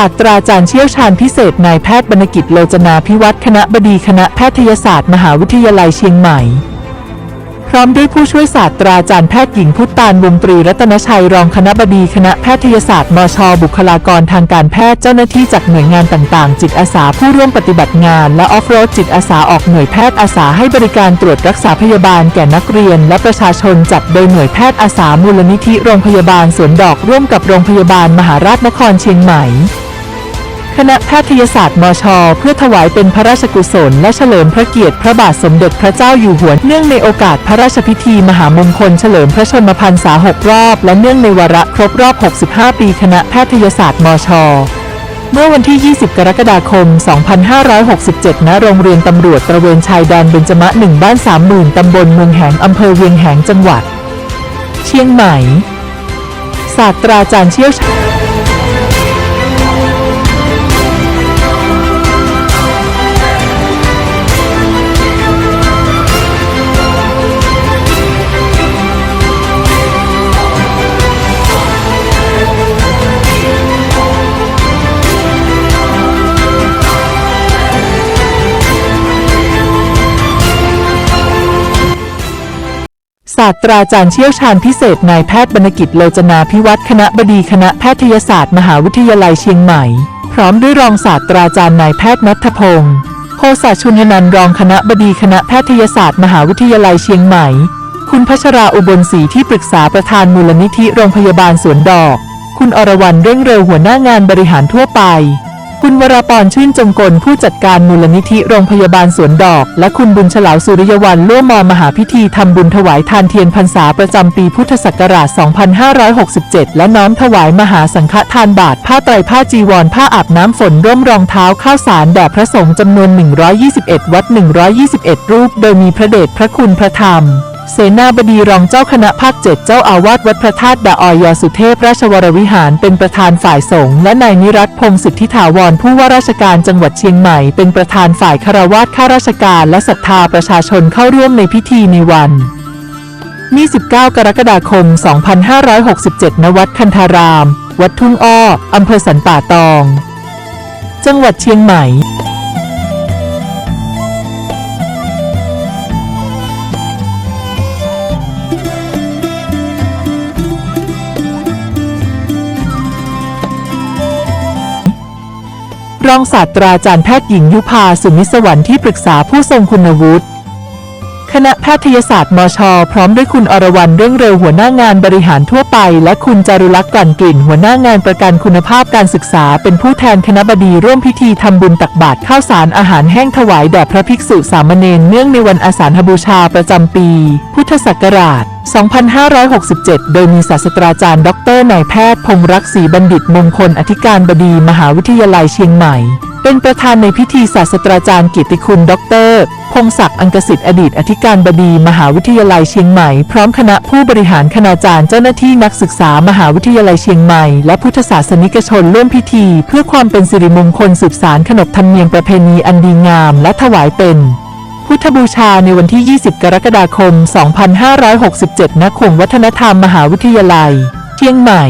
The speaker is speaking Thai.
ศาสตราจารย์เชี่ยวชาญพิเศษนายแพทย์บรรกิจโลจนาพิวัตรคณะบดีคณะแพทยศาสตร์ มหาวิทยาลัยเชียงใหม่ พร้อมด้วยผู้ช่วยศาสตราจารย์แพทย์หญิงพุทธานวงตรีรัตนชัยรองคณะบดีคณะแพทยศาสตร์มช บุคลากรทางการแพทย์เจ้าหน้าที่จากหน่วยงานต่างๆ จิตอาสาผู้ร่วมปฏิบัติงาน และออฟโรดจิตอาสาออกหน่วยแพทย์อาสาให้บริการตรวจรักษาพยาบาลแก่นักเรียน และประชาชนจัดโดยหน่วยแพทย์อาสามูลนิธิโรงพยาบาลสวนดอกร่วมกับโรงพยาบาลมหาราชนครเชียงใหม่ คณะแพทยศาสตร์มช เพื่อถวายเป็นพระราชกุศล และเฉลิมพระเกียรติพระบาทสมเด็จพระเจ้าอยู่หัว เนื่องในโอกาสพระราชพิธีมหามงคลเฉลิมพระชนมพรรษา 6 รอบ และเนื่องในวาระครบรอบ 65 ปีคณะแพทยศาสตร์มชเมื่อวันที่ 20 กรกฎาคม 2567 ณ โรงเรียนตำรวจตระเวนชายแดนเบญจมะหนึ่งบ้าน 30,000 ตำบลเมืองแหงอำเภอเวียงแหงจังหวัด เชียงใหม่ ศาสตราจารย์เชี่ยวชาญ ศาสตราจารย์เชี่ยวชาญพิเศษนายแพทย์บรรกิจโลจนาพิวัตรคณะบดีคณะแพทยศาสตร์มหาวิทยาลัยเชียงใหม่ พร้อมด้วยรองศาสตราจารย์นายแพทย์นัทพงศ์โคศาชุนนันรองคณะบดีคณะแพทยศาสตร์มหาวิทยาลัยเชียงใหม่ คุณพัชราอุบลศรีที่ปรึกษาประธานมูลนิธิโรงพยาบาลสวนดอก คุณอรวรรณเร่งเร็วหัวหน้างานบริหารทั่วไป คุณวราปรชื่นจงกลผู้จัดการมูลนิธิโรงพยาบาลสวนดอก และคุณบุญฉลาวสุริยวันร่วมมอมหาพิธีทำบุญถวายทานเทียนพรรษาประจำปีพุทธศักราช 2567 และน้อมถวายมหาสังฆทานบาท ผ้าไตรผ้าจีวร ผ้าอาบน้ำฝนร่มรองเท้าข้าวสารแด่พระสงฆ์จำนวน 121 วัด 121 รูป โดยมีพระเดชพระคุณพระธรรม เสนาบดีรองเจ้าคณะภาคเจ็ดเจ้าอาวาสวัดพระธาตุดาออยสุเทพราชวรวิหารเป็นประธานฝ่ายสงฆ์และนายนิรัตพงศ์สิทธิถาวรผู้ว่าราชการจังหวัดเชียงใหม่ เป็นประธานฝ่ายคารวาสข้าราชการและศรัทธาประชาชนเข้าร่วมในพิธีในวันนี้19กรกฎาคม 2567 ณ วัดคันธาราม วัดทุ่งอ้อ อำเภอสันป่าตอง จังหวัดเชียงใหม่ รองศาสตราจารย์แพทย์หญิงยุพาสุมิสวรรค์ที่ปรึกษาผู้ทรงคุณวุฒิ คณะแพทยศาสตร์มช พร้อมด้วยคุณอรวรรณเร่งเร็วหัวหน้างานบริหารทั่วไป และคุณจารุลักษณ์กลั่นกลิ่น หัวหน้างานประกันคุณภาพการศึกษา เป็นผู้แทนคณะบดีร่วมพิธีทำบุญตักบาตรข้าวสารอาหารแห้งถวายแด่พระภิกษุสามเณรเนื่องในวันอาสาฬหบูชาประจำปี พุทธศักราช 2567 โดยมีศาสตราจารย์ ดรนายแพทย์พงรักศรีบัณฑิตมงคลอธิการบดีมหาวิทยาลัยเชียงใหม่ เป็นประธานในพิธีศาสตราจารย์กิติคุณ ดร พงศักดิ์อังกสิทธิ์อดีตอธิการบดีมหาวิทยาลัยเชียงใหม่ พร้อมคณะผู้บริหารคณาจารย์เจ้าหน้าที่นักศึกษามหาวิทยาลัยเชียงใหม่ และพุทธศาสนิกชนร่วมพิธี เพื่อความเป็นสิริมงคลสืบสารขนบธรรมเนียมประเพณีอันดีงาม และถวายเป็นพุทธบูชาในวันที่ 20 กรกฎาคม 2567 ณ ขวงวัฒนธรรมมหาวิทยาลัย เชียงใหม่